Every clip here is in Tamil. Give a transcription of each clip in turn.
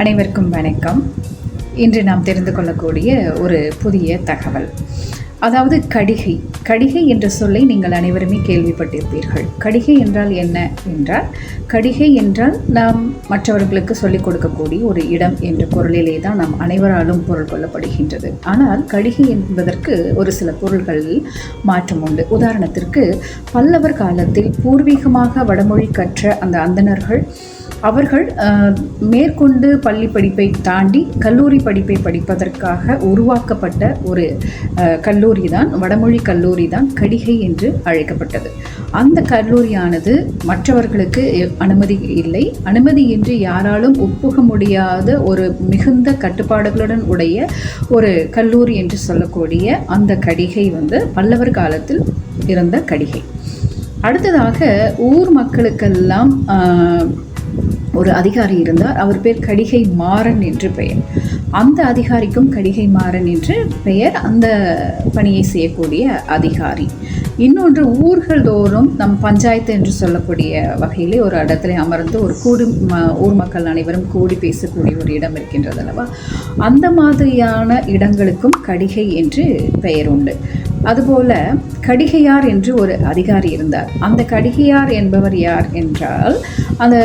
அனைவருக்கும் வணக்கம். இன்று நாம் தெரிந்து கொள்ளக்கூடிய ஒரு புதிய தகவல். அதாவது கடிகை. கடிகை என்ற சொல்லை நீங்கள் அனைவருமே கேள்விப்பட்டிருப்பீர்கள். கடிகை என்றால் என்ன என்றால் கடிகை என்றால் நாம் மற்றவர்களுக்கு சொல்லிக் கொடுக்கக்கூடிய ஒரு இடம் என்ற பொருளிலே தான் நாம் அனைவராலும் பொருள் கொள்ளப்படுகின்றது. ஆனால் கடிகை என்பதற்கு ஒரு சில பொருள்களில் மாற்றம் உண்டு. உதாரணத்திற்கு பல்லவர் காலத்தில் பூர்வீகமாக வடமொழி கற்ற அந்த அந்தணர்கள் அவர்கள் மேற்கொண்டு பள்ளி படிப்பை தாண்டி கல்லூரி படிப்பை படிப்பதற்காக உருவாக்கப்பட்ட ஒரு கல்லூரி தான் வடமொழி கல்லூரி தான் கடிகை என்று அழைக்கப்பட்டது. அந்த கல்லூரியானது மற்றவர்களுக்கு அனுமதி இல்லை. அனுமதியின்றி யாராலும் ஒப்புக முடியாத ஒரு மிகுந்த கட்டுப்பாடுகளுடன் உடைய ஒரு கல்லூரி என்று சொல்லக்கூடிய அந்த கடிகை வந்து பல்லவர் காலத்தில் இருந்த கடிகை. அடுத்ததாக ஊர் மக்களுக்கெல்லாம் ஒரு அதிகாரி இருந்தார். அவர் பேர் கடிகை மாறன் என்று பெயர். அந்த அதிகாரிக்கும் கடிகை மாறன் என்று பெயர். அந்த பணியை செய்யக்கூடிய அதிகாரி. இன்னொன்று ஊர்கள் தோறும் நம் பஞ்சாயத்து என்று சொல்லக்கூடிய வகையிலே ஒரு இடத்துல அமர்ந்து ஒரு கூடி ம- ஊர் மக்கள் அனைவரும் கூடி பேசக்கூடிய ஒரு இடம் இருக்கின்றது அல்லவா? அந்த மாதிரியான இடங்களுக்கும் கடிகை என்று பெயர் உண்டு. அதுபோல கடிகையார் என்று ஒரு அதிகாரி இருந்தார். அந்த கடிகையார் என்பவர் யார் என்றால் அந்த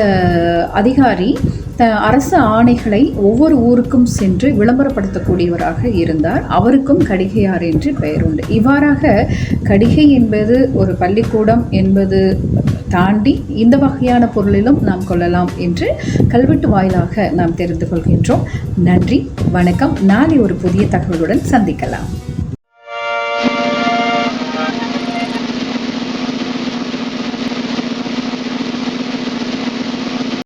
அதிகாரி த அரசு ஆணைகளை ஒவ்வொரு ஊருக்கும் சென்று விளம்பரப்படுத்தக்கூடியவராக இருந்தார். அவருக்கும் கடிகையார் என்று பெயர் உண்டு. இவ்வாறாக கடிகை என்பது ஒரு பள்ளிக்கூடம் என்பது தாண்டி இந்த வகையான பொருளிலும் நாம் கொள்ளலாம் என்று கல்வெட்டு வாயிலாக நாம் தெரிந்து கொள்கின்றோம். நன்றி வணக்கம். நாளை ஒரு புதிய தகவலுடன் சந்திக்கலாம்.